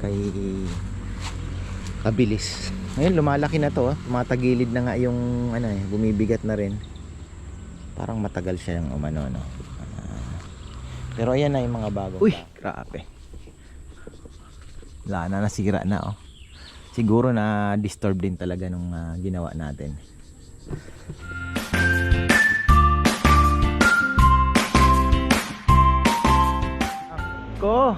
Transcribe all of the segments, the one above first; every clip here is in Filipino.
kay kabilis. Ngayon lumalaki na to, oh. tumatagilid na nga yung ano eh, bumibigat na rin. Parang matagal siya yung umano no. Ah, pero ayan na yung mga bago. Uy, grabe. Wala na nasira na oh. Siguro na disturb din talaga nung ah, ginawa natin. Ko.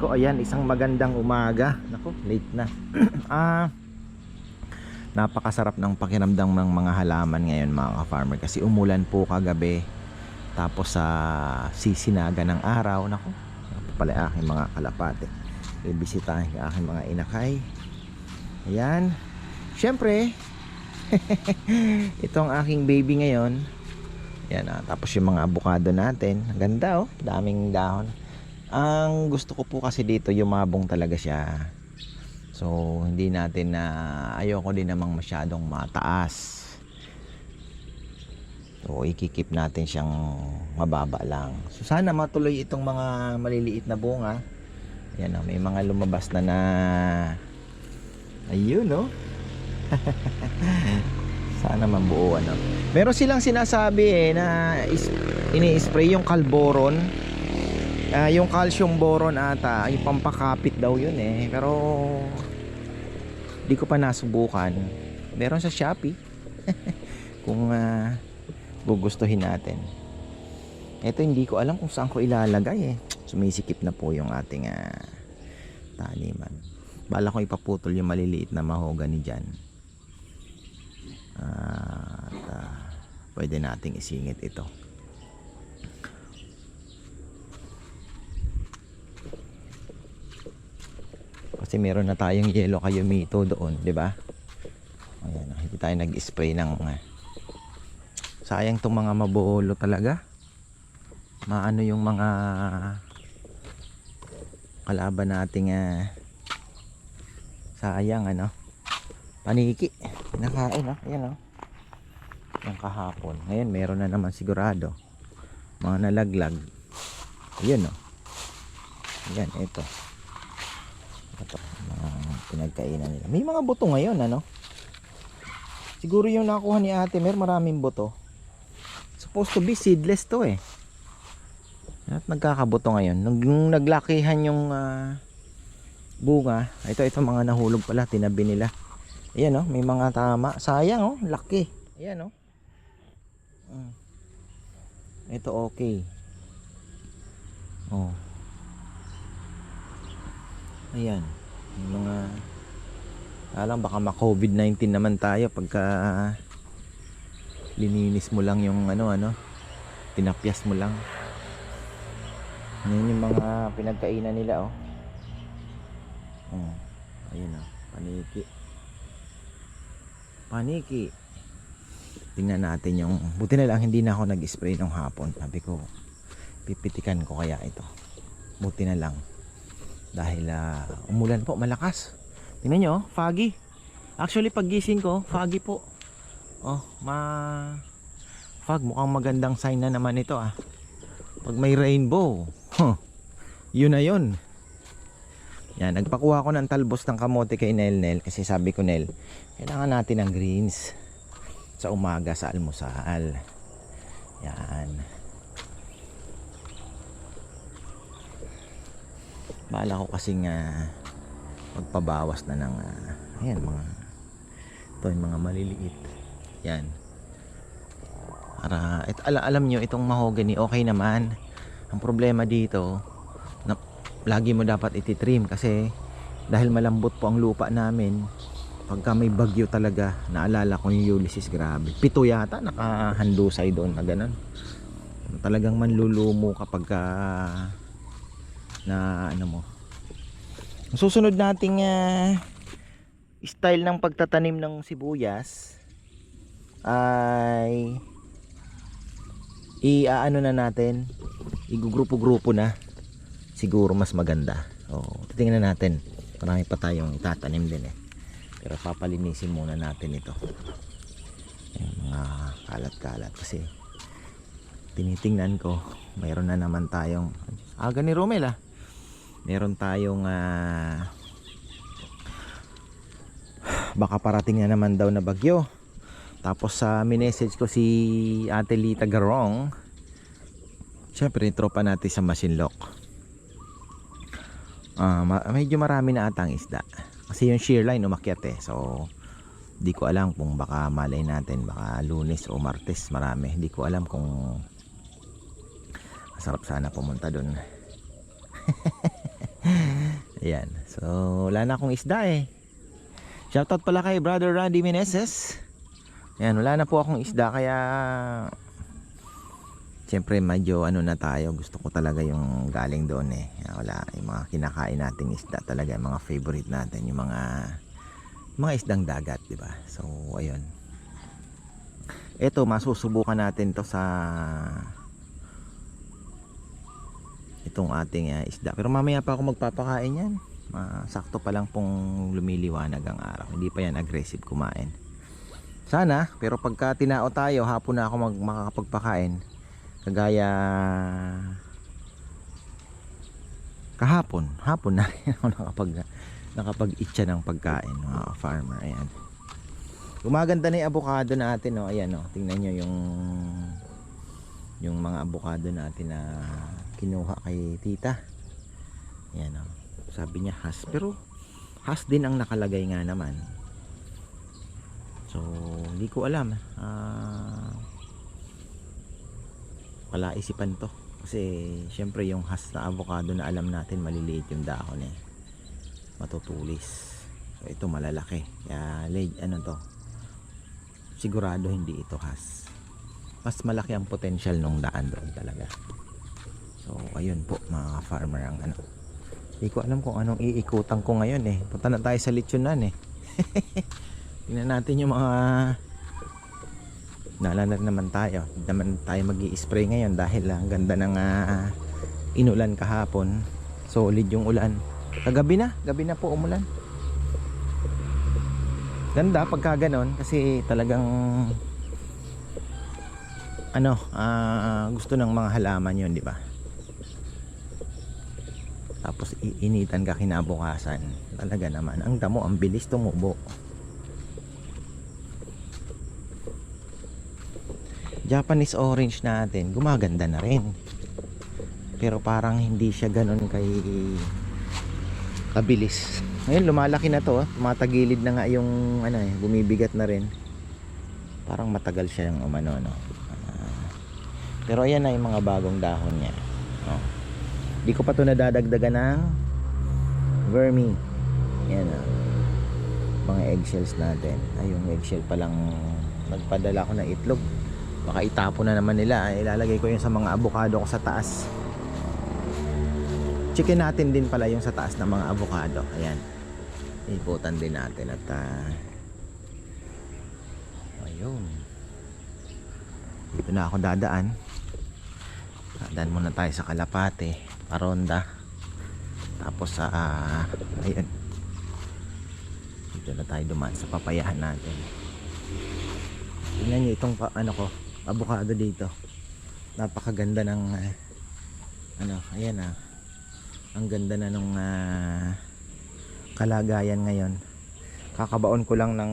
Ko ayan isang magandang umaga. Nako, late na. ah Napakasarap ng pakiramdam ng mga halaman ngayon mga ka-farmer kasi umulan po kagabi. Tapos sa sisinaga ng araw, nako. Ako pala aking mga kalapate. Bibisitahin yung aking mga inakay. Ayan. Siyempre, ito ang aking baby ngayon. Yan ah, tapos yung mga abukado natin. Ganda oh, daming dahon. Ang gusto ko po kasi dito yumabong talaga siya. So hindi natin na ayoko din namang masyadong mataas. So ikikip natin siyang mababa lang. So sana matuloy itong mga maliliit na bunga. Yan oh, may mga lumabas na na Ayun no. Sana mabuo ano. Meron silang sinasabi eh na is, ini-spray yung calboron. Ah, yung calcium boron ata, yung pampakapit daw yun eh. Pero di ko pa nasubukan. Meron sa Shopee. kung ah, gugustuhin natin. Ito hindi ko alam kung saan ko ilalagay eh. Sumisikip na po yung ating ah, taniman. Bala ko ipaputol yung maliliit na mahogany dyan. At ah, pwede nating isingit ito. Kasi meron na tayong yellow kayumito doon, di ba? Ayan, hindi tayo nag-spray ng ah, sayang tong mga mabuolo talaga. Maano yung mga kalaban nating ah, sayang ano? Paniki. Nakain ah ayan oh yung kahapon. Ngayon meron na naman sigurado. Mga nalaglag. Ayun oh yan ito ito mga pinagkainan nila. May mga buto ngayon ano? Siguro yung nakuha ni ate mer maraming buto. Supposed to be seedless to eh. At nagkakabuto ngayon. Nung, nung naglakihan yung ah, bunga ito ito mga nahulog pala tinabi nila. Ayan oh may mga tama. Sayang oh laki. Ayan oh. Mm. ito okay. Oh ayan may mga alam baka ma COVID-19 naman tayo pagka lininis mo lang yung ano ano tinapyas mo lang yan yung mga pinagkainan nila oh Oh, ayun na, paniki. Paniki. Tingnan natin yung, buti na lang hindi na ako nag-spray nung hapon. Sabi ko, pipitikan ko kaya ito. Buti na lang. Dahil ah, umulan po, malakas. Tingnan nyo, oh, foggy. Actually, paggising ko, foggy po. Oh, ma... Fog, mukhang magandang sign na naman ito ah. Pag may rainbow, huh, yun na yun. Yan, nagpakuha ko ng talbos ng kamote kay Nel Nel kasi sabi ko Nel, kailangan natin ng greens sa umaga sa almusal. Yan. Bala ko kasing uh, magpabawas na ng uh, ayan mga ito yung mga maliliit. Yan. Para, et, ala, alam nyo, itong mahogany, okay naman. Ang problema dito, na, lagi mo dapat ititrim kasi dahil malambot po ang lupa namin pagka may bagyo talaga naalala ko yung Ulysses grabe pito yata nakahandusay doon na ganun talagang manlulumo kapag ka, na ano mo susunod nating ah, style ng pagtatanim ng sibuyas ay i-ano na natin igugrupo-grupo na siguro mas maganda. O, titingnan natin. Marami pa tayong itatanim din eh. Pero papalinisin muna natin ito. Yung mga kalat-kalat kasi tinitingnan ko mayroon na naman tayong aga ni Romel ah meron tayong ah, baka parating na naman daw na bagyo. Tapos sa minessage ko si Ate Lita Garong syempre tropa natin sa Masinloc Ah, ma- medyo marami na atang isda. Kasi yung shear line umakyat eh. So di ko alam kung baka malay natin baka lunes o martes marami. Di ko alam kung masarap sana pumunta dun Ayan. So, wala na akong isda eh. Shoutout pala kay Brother Randy Meneses. Ayan, wala na po akong isda kaya Siyempre medyo ano na tayo Gusto ko talaga yung galing doon eh Wala, yung mga kinakain nating isda talaga Yung mga favorite natin Yung mga mga isdang dagat di ba So, ayun Ito, masusubukan natin to sa itong ating ah, isda. Pero mamaya pa ako magpapakain yan. Ah, sakto pa lang pong lumiliwanag ang araw. Hindi pa yan aggressive kumain. Sana, pero pagka tinao tayo, hapon na ako mag makakapagpakain. Kagaya kahapon, hapon na rin ako nakapag nakapag-itcha ng pagkain mga farmer ayan gumaganda na yung avocado natin no ayan no tingnan nyo yung yung mga avocado natin na kinuha kay tita. Yan o sabi niya has. Pero has din ang nakalagay nga naman. So hindi ko alam. Ah wala isipan to. Kasi syempre yung has na avocado na alam natin maliliit yung dahon eh. Matutulis. So ito malalaki. Kaya late ano to? Sigurado hindi ito has. Mas malaki ang potential nung daan doon talaga so ayun po mga farmer ang ano. Hindi ko alam kung anong iikutan ko ngayon eh. Punta na tayo sa lechonan eh. Tingnan natin yung mga naalala naman tayo. Hindi naman tayo mag spray ngayon dahil ang ganda ng ah, inulan kahapon. Solid yung ulan. Kagabi na gabi na po umulan. Ganda pagka ganon kasi talagang ano ah, gusto ng mga halaman yun di ba tapos iinitan ka kinabukasan. Talaga naman ang damo ang bilis tumubo. Japanese orange natin gumaganda na rin. Pero parang hindi siya ganun kay kabilis. Ngayon lumalaki na to tumatagilid na nga yung ano eh bumibigat na rin. Parang matagal siya yung umano no? Ah, pero ayan na yung mga bagong dahon niya oh. Di ko pa to nadadagdagan ng vermi. Yan ah. mga eggshells natin. Ay yung eggshell palang nagpadala ko ng itlog. Baka itapon na naman nila. Ay ilalagay ko yun sa mga avocado ko sa taas. Chicken natin din pala yung sa taas ng mga avocado ayan. Iputan din natin at ah, ayun. Dito na ako dadaan. Dadaan muna tayo sa Kalapate Paronda tapos sa ah, ayun. Dito na tayo dumaan sa papayahan natin. Tingnan nyo itong pa, ano ko avocado dito. Napakaganda ng ah, ano ayan ah. Ang ganda na nung ah, kalagayan ngayon. Kakabaon ko lang ng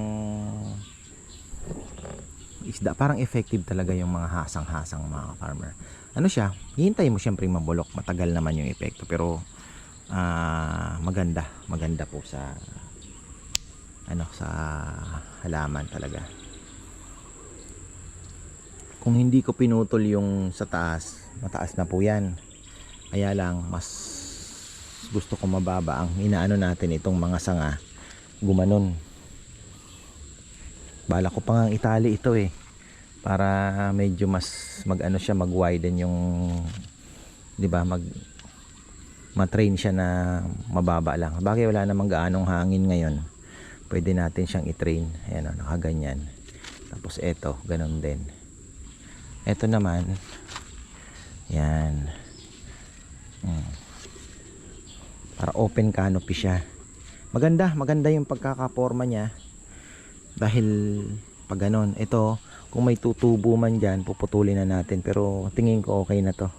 isda. Parang effective talaga yung mga hasang-hasang mga farmer ano siya? Hihintay mo syempre mabulok. Matagal naman yung epekto pero ah, maganda. Maganda po sa ano sa halaman talaga. Kung hindi ko pinutol yung sa taas mataas na po yan. Kaya lang mas gusto ko mababa ang inaano natin itong mga sanga. Gumanon. Bala ko pa nga itali ito eh para medyo mas mag ano siya mag widen yung di ba mag matrain siya na mababa lang. Bagay wala namang gaanong hangin ngayon. Pwede natin siyang i-train. Ayan o nakaganyan. Tapos eto ganun din. Eto naman. Yan hmm. para open canopy siya. Maganda maganda yung pagkakaporma niya. Dahil pag ganon ito kung may tutubo man dyan puputulin na natin. Pero tingin ko okay na to.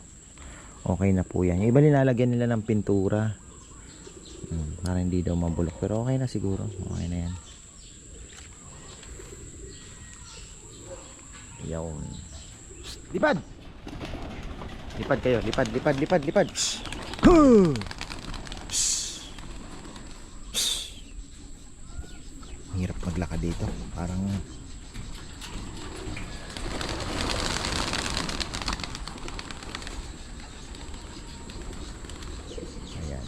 Okay na po yan. Yung iba nilalagyan nila ng pintura. Para hindi daw mabulok. Pero okay na siguro. Okay na yan. Yun. Lipad! Lipad kayo. Lipad lipad lipad lipad. Huh! Psst. Psst. Ang hirap maglakad dito parang Ayan.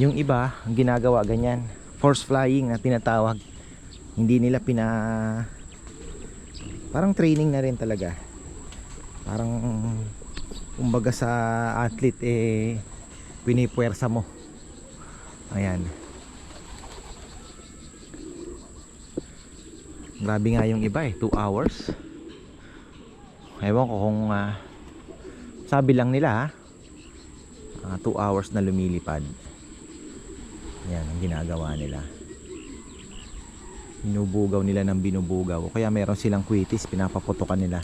Yung iba, ang ginagawa ganyan, force flying na tinatawag. Hindi nila pina parang training na rin talaga. Parang kumbaga sa athlete eh pinipuwersa mo. Ayan. Grabe nga yung iba eh, 2 hours. Ewan ko kung ah, sabi lang nila ha 2 hours na lumilipad yan ang ginagawa nila. Binubugaw nila ng binubugaw. Kaya meron silang kwitis pinapaputukan nila.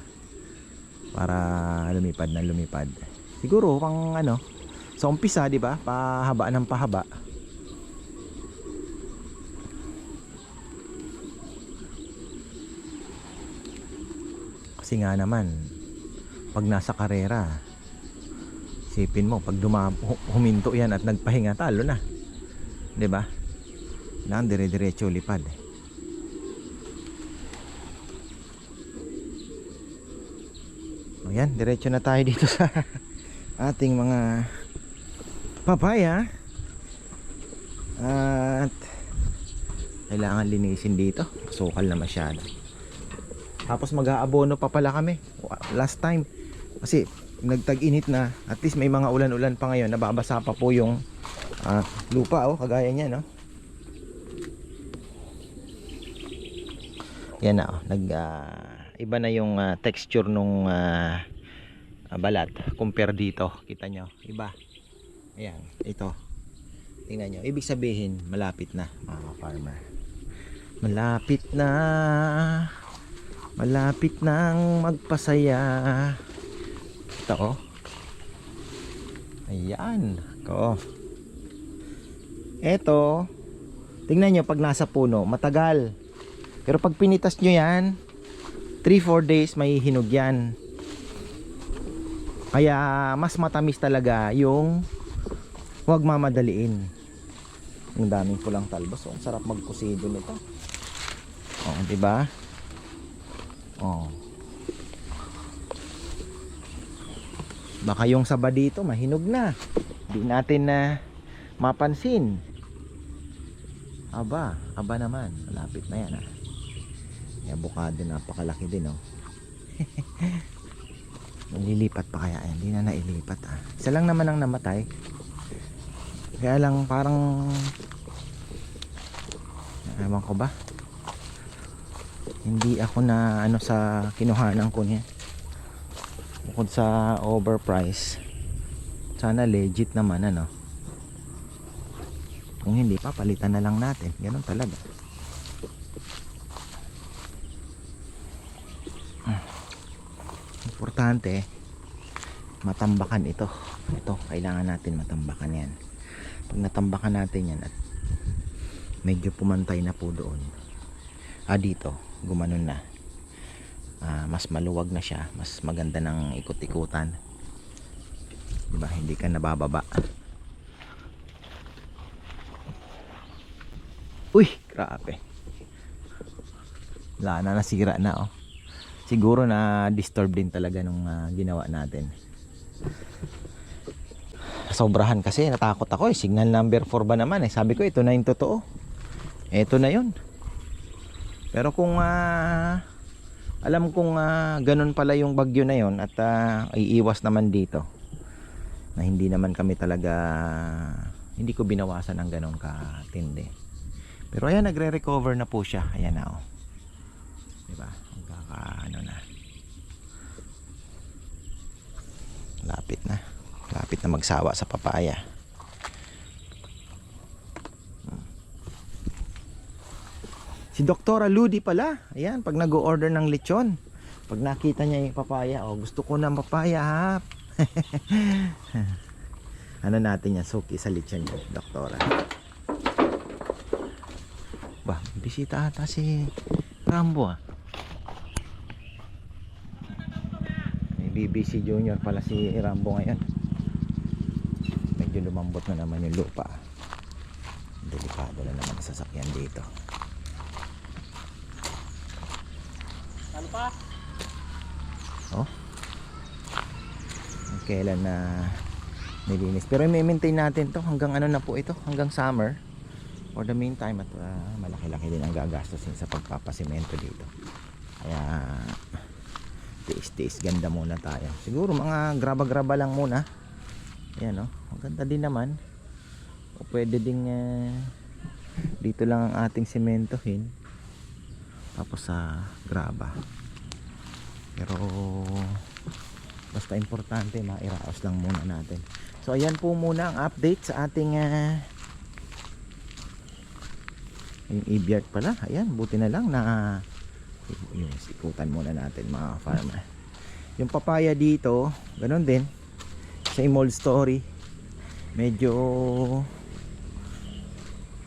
Para lumipad na lumipad. Siguro pang ano sa umpisa di ba? Pahaba ng pahaba. Kasi nga naman pag nasa karera isipin mo pag duma hu- huminto yan at nagpahinga talo na 'di ba? Lang dire-diretso lipad. O yan diretso na tayo dito sa ating mga papaya at kailangan linisin dito. Sukal na masyado. Tapos mag-aabono pa pala kami. Last time. Kasi nagtag-init na. At least may mga ulan-ulan pa ngayon. Nababasa pa po yung ah, lupa oh kagaya niya no yan na oh nag ah, iba na yung ah, texture nung ah, balat compare dito. Kita nyo iba. Ayan ito. Tingnan nyo ibig sabihin malapit na mga farmer. Malapit na malapit nang magpasaya. Ito oh. Ayan ko eto tingnan nyo pag nasa puno matagal pero pag pinitas nyo yan 3-4 days may hinog yan kaya mas matamis talaga yung huwag mamadaliin ang daming pulang talbos oh, ang sarap magkusido nito oh, di ba Oh. Baka yung saba dito mahinog na. Di natin na mapansin. Aba, aba naman. Malapit na yan ah. Yung avocado napakalaki din oh. Nalilipat pa kaya? Hindi na nailipat ah. Isa lang naman ang namatay. Kaya lang parang Ewan ko ba? hindi ako na ano sa kinuhanan ko niya bukod sa overprice sana legit naman ano kung hindi pa palitan na lang natin. Ganun talaga. Importante matambakan ito. Ito kailangan natin matambakan yan. Pag natambakan natin yan at medyo pumantay na po doon ah dito gumanon na. Ah, mas maluwag na siya. Mas maganda ng ikot-ikutan. Diba? Hindi ka nabababa uy grabe. Wala na nasira na oh. Siguro na disturb din talaga nung ah, ginawa natin. Sobrahan kasi natakot ako eh. Signal number 4 ba naman eh? Sabi ko ito na yung totoo. Ito na yun. Pero kung ah, alam kong ah, ganun pala yung bagyo na yon at ah, iiwas naman dito na hindi naman kami talaga hindi ko binawasan ng ganun katindi. Pero ayan nagre-recover na po siya. Ayan na oh. 'Di ba? Magkaka ano na. Lapit na. Lapit na magsawa sa papaya. Si Doktora Ludi pala. Ayan, pag nag-order ng lechon. Pag nakita niya yung papaya, oh, gusto ko ng papaya ha. ano natin yan, suki sa lechon doktora. Ba, bisita ata si Rambo ah. May BBC Junior pala si Rambo ngayon. Medyo lumambot na naman yung lupa. Delikado na naman sasakyan dito. Ano pa? Oh. Kailan na nilinis. Pero i-maintain natin to hanggang ano na po ito, hanggang summer. For the meantime, at ah, malaki-laki din ang gagastusin sa pagpapasimento dito. Kaya tiis-tiis ganda muna tayo. Siguro mga graba-graba lang muna. Ayan oh, maganda din naman. O pwede ding ah, dito lang ang ating sementohin. Tapos sa graba. Pero basta importante mairaos lang muna natin. So ayan po muna ang update sa ating ah, yung e pala. Ayan, buti na lang na yung sikutan muna natin mga farmer. Yung papaya dito, ganun din. Same old story. Medyo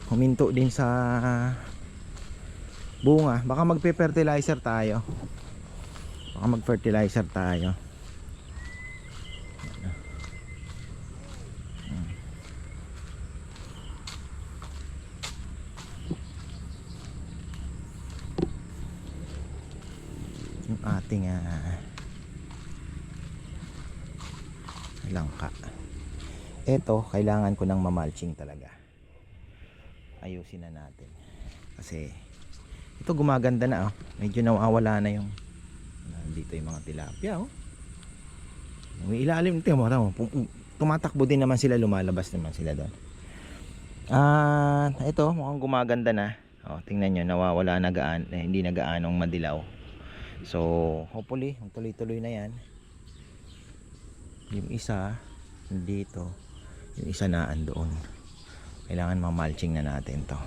huminto din sa bunga. Baka magpe-fertilizer tayo. Baka mag-fertilizer tayo. Yung ating ah, langka. Ito, kailangan ko ng mamalching talaga. Ayusin na natin. Kasi ito gumaganda na oh. Medyo nawawala na yung dito yung mga tilapia oh. Yung ilalim ito mo, tumatakbo din naman sila, lumalabas naman sila doon. Ah, ito mukhang gumaganda na. Oh, tingnan niyo, nawawala na gaan, eh, hindi na gaanong madilaw. So, hopefully, tuloy-tuloy na 'yan. Yung isa dito, yung isa na andoon. Kailangan mamalching na natin 'to.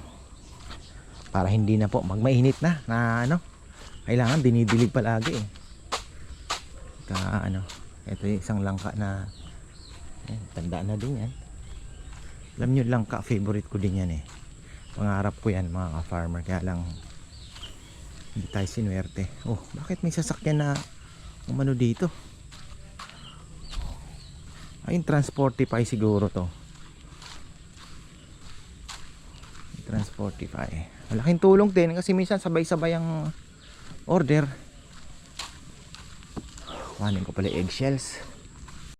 Para hindi na po magmainit na na ano. Kailangan dinidilig palagi eh. Ka ano, ito yung isang langka na eh, tanda na din yan. Alam nyo langka, favorite ko din yan eh. Pangarap ko yan mga ka-farmer. Kaya lang hindi tayo sinuwerte. Oh, bakit may sasakyan na umano dito? Ay, yung Transportify siguro to. Transportify. Malaking tulong din kasi minsan sabay-sabay ang order. Kuhanin ko pala eggshells.